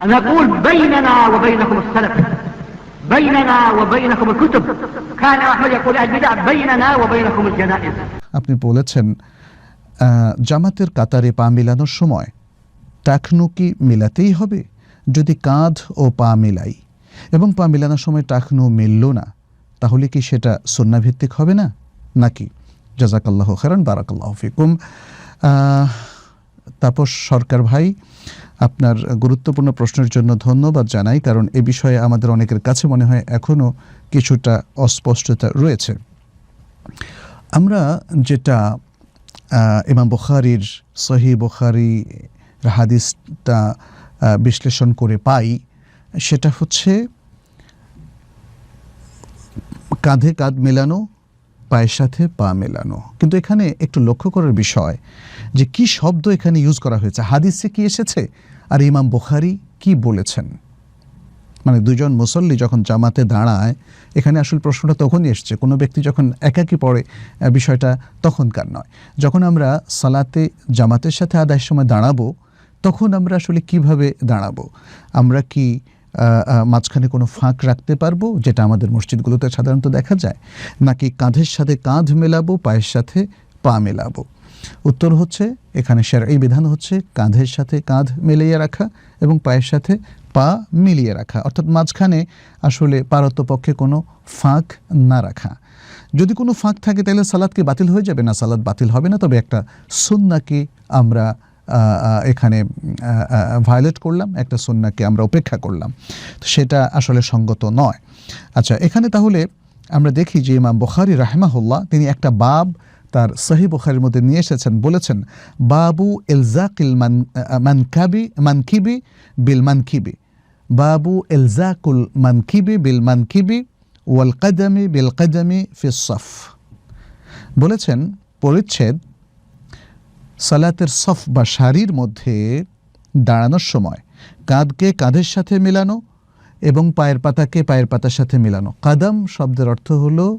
نقول بيننا وبينكم السلف بيننا وبينكم الكتب كان أحمد يقول البدع بيننا وبينكم الجنائز আপনি বলেছেন আহ, জামাতের কাতারে পা মিলানোর সময় টাকনু কি মিলাতেই হবে যদি কাঁধ ও পা মিলাই এবং পা মিলানোর সময় টাকনু মিলল না তাহলে কি সেটা সন্নাভিত্তিক হবে না নাকি জাজাকাল্লাহ খারান বারাকাল্লাহ ফিকুম আহ, তাপস সরকার ভাই, আপনার গুরুত্বপূর্ণ প্রশ্নের জন্য ধন্যবাদ জানাই, কারণ এ বিষয়ে আমাদের অনেকের কাছে মনে হয় এখনও কিছুটা অস্পষ্টতা রয়েছে। আমরা যেটা ইমাম বুখারির সহি বুখারি হাদিসটা বিশ্লেষণ করে পাই, সেটা হচ্ছে কাঁধে কাঁধ মেলানো পায়ের সাথে পা মেলানো। কিন্তু এখানে একটু লক্ষ্য করার বিষয় যে কি শব্দ এখানে ইউজ করা হয়েছে। হাদিসে কি এসেছে? আর ইমাম বুখারি কি বলেছেন? মানে দুজন মুসল্লি যখন জামাতে দাঁড়ায়, এখানে আসল প্রশ্নটা তখনই এসছে। কোনো ব্যক্তি যখন একাকি পড়ে বিষয়টা তখনকার নয়। যখন আমরা সালাতে জামাতের সাথে আদায়ের সময় দাঁড়াবো, তখন আমরা আসলে কীভাবে দাঁড়াবো? আমরা কি মাঝখানে কোনো ফাঁক রাখতে পারব, যেটা আমাদের মসজিদগুলোতে সাধারণত দেখা যায়, নাকি কাঁধের সাথে কাঁধ মেলাবো, পায়ের সাথে পা মেলাবো? উত্তর হচ্ছে, এখানে এই বিধান হচ্ছে কাঁধের সাথে কাঁধ মিলিয়ে রাখা এবং পায়ের সাথে পা মিলিয়ে রাখা। অর্থাৎ মাঝখানে আসলে পারতপক্ষে কোনো ফাঁক না রাখা। যদি কোনো ফাঁক থাকে, তাহলে সালাদ কি বাতিল হয়ে যাবে। না, সালাদ বাতিল হবে না, তবে একটা সুন্নাকে আমরা এখানে ভায়োলেট করলাম, একটা সুন্নাকে আমরা উপেক্ষা করলাম। তো সেটা আসলে সঙ্গত নয়। আচ্ছা এখানে তাহলে আমরা দেখি যে ইমাম বখারি রাহমাহুল্লাহ, তিনি একটা বাব তার সহি বুখারির মধ্যে নিয়ে এসেছেন, বলেছেন, বাবু এলজাকিল মান মানকাবি, মানকিবি বিল মানকিবি। বাবু এলজাকুল মানকিবি বিল মানকিবি ওয়াল কাদামি বিল কাদামি ফিসফ বলেছেন, পরিচ্ছেদ সালাতের সফ বা সারির মধ্যে দাঁড়ানোর সময় কাঁধকে কাঁধের সাথে মেলানো এবং পায়ের পাতাকে পায়ের পাতার সাথে মেলানো। কাদাম শব্দের অর্থ হলো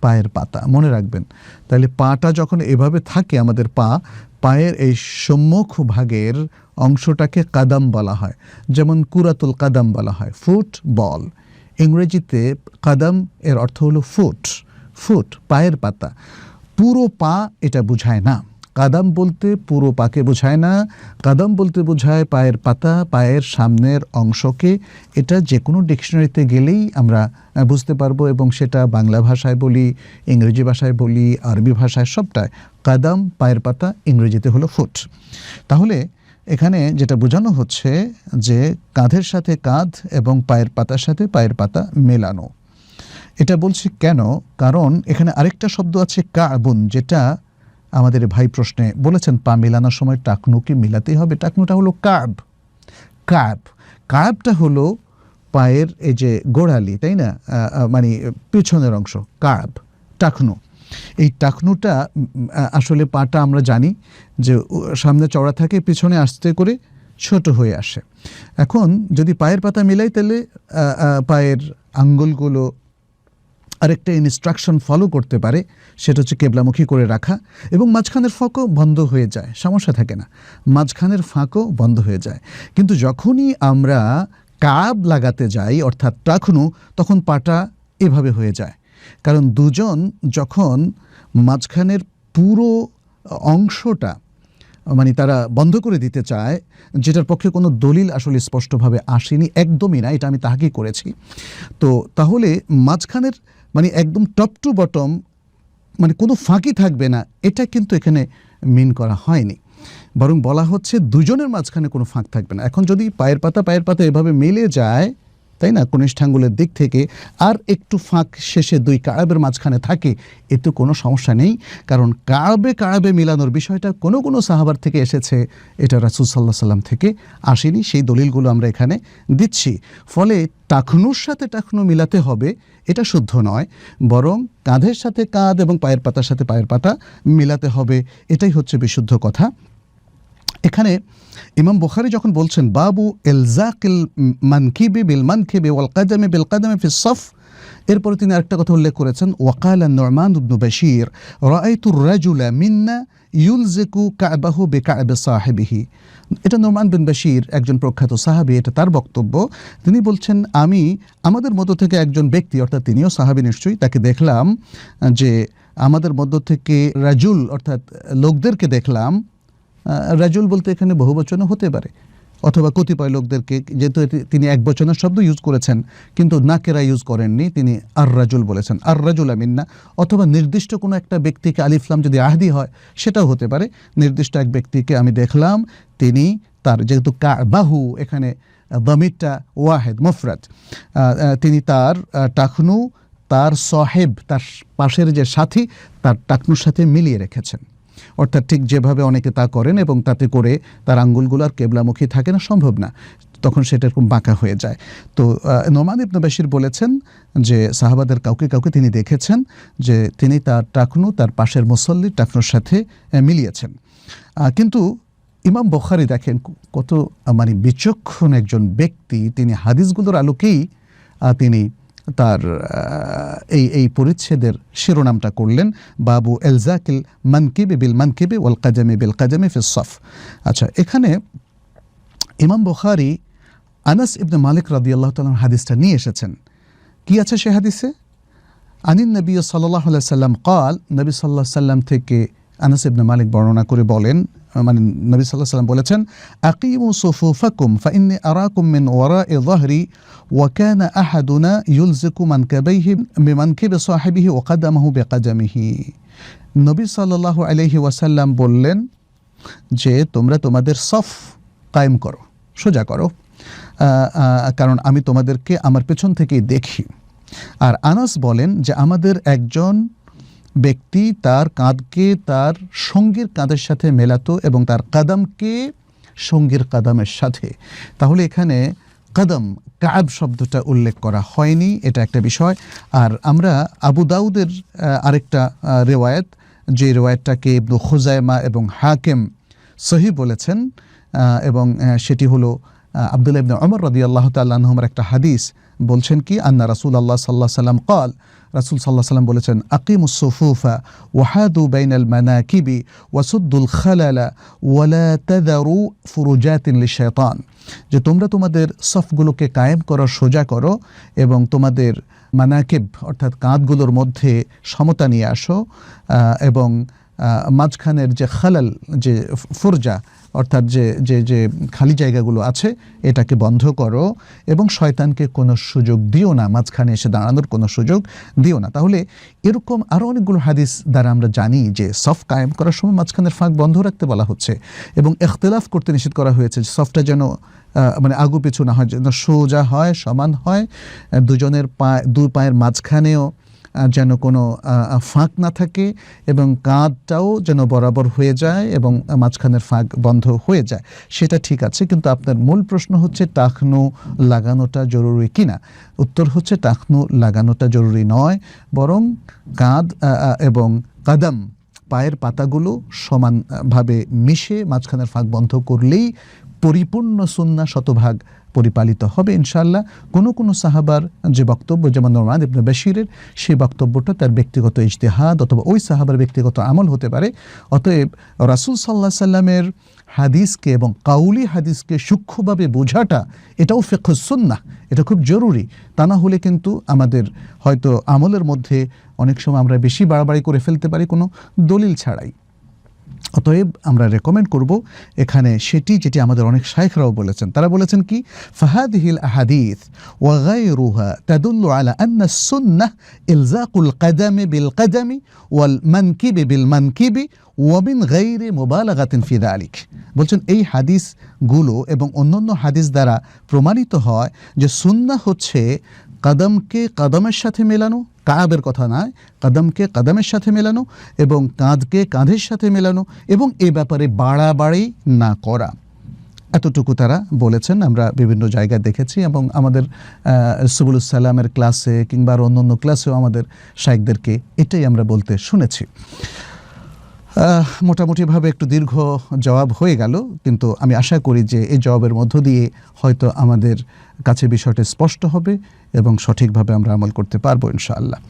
পায়ের পাতা। মনে রাখবেন, তাহলে পাটা যখন এভাবে থাকে আমাদের পা, পায়ের এই সম্মুখ ভাগের অংশটাকে কাদাম বলা হয়। যেমন কুরাতুল কাদাম বলা হয়, ফুট, বল। ইংরেজিতে কাদাম এর অর্থ হলো ফুট ফুট, পায়ের পাতা। পুরো পা এটা বোঝায় না। কাদাম বলতে পুরো পাকে বোঝায় না, কাদাম বলতে বোঝায় পায়ের পাতা, পায়ের সামনের অংশকে। এটা যে কোনো ডিকশনারিতে গেলেই আমরা বুঝতে পারব এবং সেটা বাংলা ভাষায় বলি, ইংরেজি ভাষায় বলি, আরবি ভাষায় সবটায় কাদাম, পায়ের পাতা, ইংরেজিতে হলো ফুট। তাহলে এখানে যেটা বোঝানো হচ্ছে যে কাঁধের সাথে কাঁধ এবং পায়ের পাতার সাথে পায়ের পাতা মেলানো। এটা বলছি কেন? কারণ এখানে আরেকটা শব্দ আছে কাবুন, যেটা আমাদের ভাই প্রশ্নে বলেছেন, পা মেলানোর সময় টাকনুকে মিলাতেই হবে। টাকনুটা হলো কাব কাব কাবটা হলো পায়ের এই যে গোড়ালি, তাই না? মানে পিছনের অংশ কাব টাকনু। এই টাকনুটা আসলে পাটা আমরা জানি যে সামনে চড়া থাকে, পিছনে আস্তে করে ছোট হয়ে আসে। এখন যদি পায়ের পাতা মিলাই, তাহলে পায়ের আঙ্গুলগুলো আরেকটা ইনস্ট্রাকশন ফলো করতে পারে, সেটা হচ্ছে কেবলামুখী করে রাখা এবং মাঝখানের ফাঁকও বন্ধ হয়ে যায়, সমস্যা থাকে না। মাঝখানের ফাঁকও বন্ধ হয়ে যায়। কিন্তু যখনই আমরা কাব লাগাতে যাই, অর্থাৎ টাকনু তখন পাটা এভাবে হয়ে যায়। কারণ দুজন যখন মাঝখানের পুরো অংশটা মানে তারা বন্ধ করে দিতে চায়, যেটার পক্ষে কোনো দলিল আসলে স্পষ্টভাবে আসেনি, একদমই না, এটা আমি তাহাকেই করেছি। তো তাহলে মাঝখানের মানে একদম টপ টু বটম মানে কোনো ফাঁকি থাকবে না, এটা কিন্তু এখানে মিন করা হয়নি। বরং বলা হচ্ছে দুজনের মাঝখানে কোনো ফাঁক থাকবে না। এখন যদি পায়ের পাতা পায়ের পাতা এভাবে মেলে যায় তাই না? কনিষ্ঠাঙ্গুলের দিক থেকে আর একটু ফাঁক শেষে দুই কারাবের মাঝখানে থাকে, এতে কোনো সমস্যা নেই। কারণ কারাবে কারাবে মিলানোর বিষয়টা কোনো কোনো সাহাবার থেকে এসেছে, এটা রাসুল সাল্লাহ সাল্লাম থেকে আসেনি। সেই দলিলগুলো আমরা এখানে দিচ্ছি। ফলে টাকনুর সাথে টাকনু মিলাতে হবে, এটা শুদ্ধ নয়। বরং কাঁধের সাথে কাঁধ এবং পায়ের পাতার সাথে পায়ের পাতা মিলাতে হবে, এটাই হচ্ছে বিশুদ্ধ কথা। এখানে ইমাম বুখারি যখন বলছেন, বাবু এলজাকিল মানকিবি বিল মানকিবি ওয়াল কাদামে বিল কাদামে ফি সফ এরপরে তিনি আরেকটা কথা উল্লেখ করেছেন, ওয়াকাল নরমান ইবনু বাশির রাআইতুর রাজুলা মিন্না ইউলজিকু কাবাহু বেকাবে সাহেবিহি এটা নোমান বিন বাশির একজন প্রখ্যাত সাহাবী, এটা তার বক্তব্য। তিনি বলছেন, আমি আমাদের মধ্য থেকে একজন ব্যক্তি, অর্থাৎ তিনিও সাহাবী নিশ্চয়ই, তাকে দেখলাম যে আমাদের মধ্য থেকে রাজুল, অর্থাৎ লোকদেরকে দেখলাম রাজুল বলতে এখানে বহু বচনও হতে পারে। অথবা কতিপয় লোকদেরকে যেহেতু তিনি এক বচনের শব্দ ইউজ করেছেন, কিন্তু নাকেরা ইউজ করেননি, তিনি আর রাজুল বলেছেন। আর রাজুল আমিন্না অথবা নির্দিষ্ট কোনো একটা ব্যক্তিকে আলিফলাম যদি আহদি হয়, সেটাও হতে পারে। নির্দিষ্ট এক ব্যক্তিকে আমি দেখলাম, তিনি তার যেহেতু বাহু এখানে দমিরটা ওয়াহেদ মুফরাত তিনি তার টাকনু, তার সাহেব, তার পাশের যে সাথী, তার টাকনুর সাথে মিলিয়ে রেখেছেন। অর্থাৎ ঠিক যেভাবে অনেকে তা করেন এবং তাতে করে তার আঙ্গুলগুলো আর কেবলামুখী থাকে না, সম্ভব না। তখন সেটা এরকম বাঁকা হয়ে যায়। তো নোমান ইবনে বাশির বলেছেন যে সাহাবাদের কাউকে কাউকে তিনি দেখেছেন যে তিনি তার টাকনু, তার পাশের মুসল্লির টাকনুর সাথে মিলিয়েছেন। কিন্তু ইমাম বখারি দেখেন কত মানে বিচক্ষণ একজন ব্যক্তি। তিনি হাদিসগুলোর আলোকেই তিনি তার এই এই পরিচ্ছেদের শিরোনামটা করলেন বাবু এলজাকিল মানকিবে বিল মানকিবে ওয়াল কাজামে বিল কাজামে ফিসফ আচ্ছা এখানে ইমাম বখারি আনাস ইবনে মালিক রাদি আল্লাহ তালাম হাদিসটা নিয়ে এসেছেন। কি আছে সে হাদিসে? আনিন নবী সাল্লাহ সাল্লাম কাল নবী সাল্লাহ সাল্লাম থেকে আনাস ইবনে মালিক বর্ণনা করে বলেন মানে নবী সাল্লাহ সাল্লাম বলেছেন, আকিমু সুফুফাকুম, ফাইন্নি আরাকুম মিন ওয়ারা এ জহরি ওয়াকানা আহাদুনা ইউলজিকু মানকাবাইহি মিমানকে বে সাহেবিহি ওকাদামাহু বেকাজামিহি নবী সাল্লাহ আলহি ওয়াসাল্লাম বললেন যে, তোমরা তোমাদের সফ কায়েম করো, সোজা করো। কারণ আমি তোমাদেরকে আমার পেছন থেকেই দেখি। আর আনাস বলেন যে, আমাদের একজন ব্যক্তি তার কাঁধকে তার সঙ্গীর কাঁধের সাথে মেলাতো এবং তার কাদামকে সঙ্গীর কাদামের সাথে। তাহলে এখানে কদম, কাব শব্দটা উল্লেখ করা হয়নি, এটা একটা বিষয়। আর আমরা আবু দাউদের আরেকটা রেওয়ায়ত, যে রেওয়ায়তটাকে ইবনু খুজাইমা এবং হাকেম সহি বলেছেন এবং সেটি হলো আব্দুল্লাহ ইবনে ওমর রদি আল্লাহ তাল্লাহমের একটা হাদিস বলছেন কি, আন্না রাসুল আল্লাহ সাল্লাহ সাল্লাম কল রাসুল সাল্লাহ সাল্লাম বলেছেন আকিমুস সুফুফা ওয়াহাদু বাইনাল মানাকিবি ওয়াসুদ্দুল খালালা ওয়ালা তাদারু ফুরুজাতিন শেতান যে তোমরা তোমাদের সফগুলোকে কায়েম করো, সোজা করো এবং তোমাদের মানাকিব অর্থাৎ কাঁধগুলোর মধ্যে সমতা নিয়ে আসো এবং মাঝখানের যে খালাল, যে ফুরজা, অর্থাৎ যে যে যে খালি জায়গাগুলো আছে, এটাকে বন্ধ করো এবং শয়তানকে কোনো সুযোগ দিও না। মাঝখানে এসে দাঁড়ানোর কোনো সুযোগ দিও না। তাহলে এরকম আরও অনেকগুলো হাদিস দ্বারা আমরা জানি যে সফ কায়েম করার সময় মাঝখানের ফাঁক বন্ধ রাখতে বলা হচ্ছে এবং এখতলাফ করতে নিষেধ করা হয়েছে সফটা যেন মানে আগু পিছু না হয়, যেন সোজা হয়, সমান হয়। দুজনের পা দু পায়ের মাঝখানেও যেন কোনো ফাঁক না থাকে এবং কাঁধটাও যেন বরাবর হয়ে যায় এবং মাঝখানের ফাঁক বন্ধ হয়ে যায়। সেটা ঠিক আছে, কিন্তু আপনার মূল প্রশ্ন হচ্ছে টাকনো লাগানোটা জরুরি কিনা? উত্তর হচ্ছে টাকনো লাগানোটা জরুরি নয়, বরং কাঁধ এবং কাদাম, পায়ের পাতাগুলো সমানভাবে মিশে মাঝখানের ফাঁক বন্ধ করলেই পরিপূর্ণ সুন্না শতভাগ পরিপালিত হবে ইনশাল্লাহ কোনো কোনো সাহাবার যে বক্তব্য, যেমন নোমান ইবনে বাশিরের, সেই বক্তব্যটা তার ব্যক্তিগত ইজতেহাদ অথবা ওই সাহাবার ব্যক্তিগত আমল হতে পারে। অতএব রাসূল সাল্লাহ সাল্লামের হাদিসকে এবং কাউলি হাদিসকে সূক্ষ্মভাবে বোঝাটা, এটাও ফেকুসুন্না এটা খুব জরুরি। তা না হলে কিন্তু আমাদের হয়তো আমলের মধ্যে অনেক সময় আমরা বেশি বাড়াবাড়ি করে ফেলতে পারি কোনো দলিল ছাড়াই। অতএব আমরা রেকমেন্ড করব এখানে সেটি যেটি আমাদের অনেক শাইখরাও বলেছেন। তারা বলেছেন কি? ফাহাদিহিল আহাদিস ওয়াগাইরুহা তাদুল্লু আলা আন্না সুন্নাহ ইলজাকুল কাদামি বিল কাদামি ওয়াল মানকিবি বিল মানকিবি ওয়ামিন গাইরে মুবালাগাতিন ফি যালিক বলছেন এই হাদিসগুলো এবং অন্যান্য হাদিস দ্বারা প্রমাণিত হয় যে সুন্নাহ হচ্ছে কদমকে কদমের সাথে মেলানো কাবের কথা নয়, কদমকে কদমের সাথে মেলানো এবং কাঁধকে কাঁধের সাথে মেলানো এবং এ ব্যাপারে বাড়াবাড়ি না করা। এতটুকু তারা বলেছেন, আমরা বিভিন্ন জায়গায় দেখেছি এবং আমাদের সুবুলুস সালামের ক্লাসে কিংবা আরও অন্য অন্য ক্লাসেও আমাদের শাইকদেরকে এটাই আমরা বলতে শুনেছি। মোটামুটিভাবে একটু দীর্ঘ জবাব হয়ে গেল, কিন্তু আমি আশা করি যে এই জবাবের মধ্য দিয়ে হয়তো আমাদের কাছে বিষয়টা স্পষ্ট হবে এবং সঠিকভাবে আমরা আমল করতে পারব ইনশাআল্লাহ।